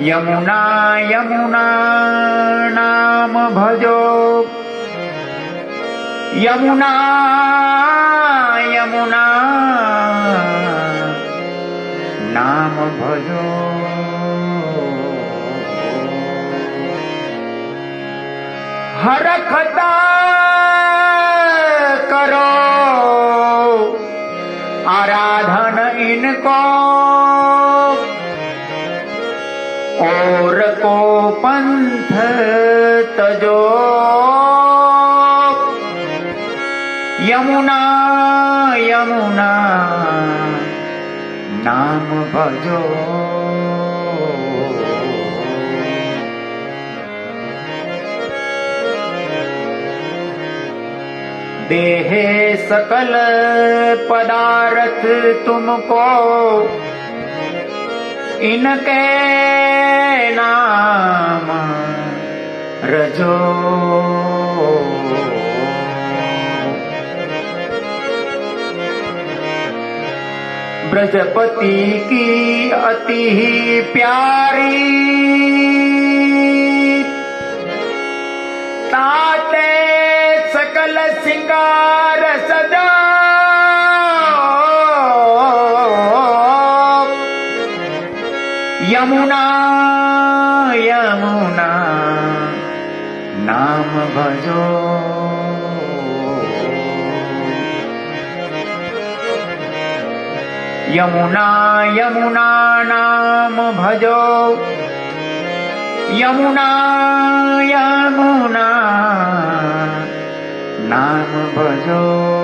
यमुना यमुना नाम भजो। यमुना यमुना नाम भजो। हर खता करो। आराधन इनको। और को पंथ तजो। यमुना यमुना नाम भजो देहे सकल पदार्थ तुमको। इनके नाम रजो। ब्रजपति की अति ही प्यारी सिंगार सदा यमुना यमुना नाम भजो यमुना यमुना नाम भजो यमुना यमुना भजो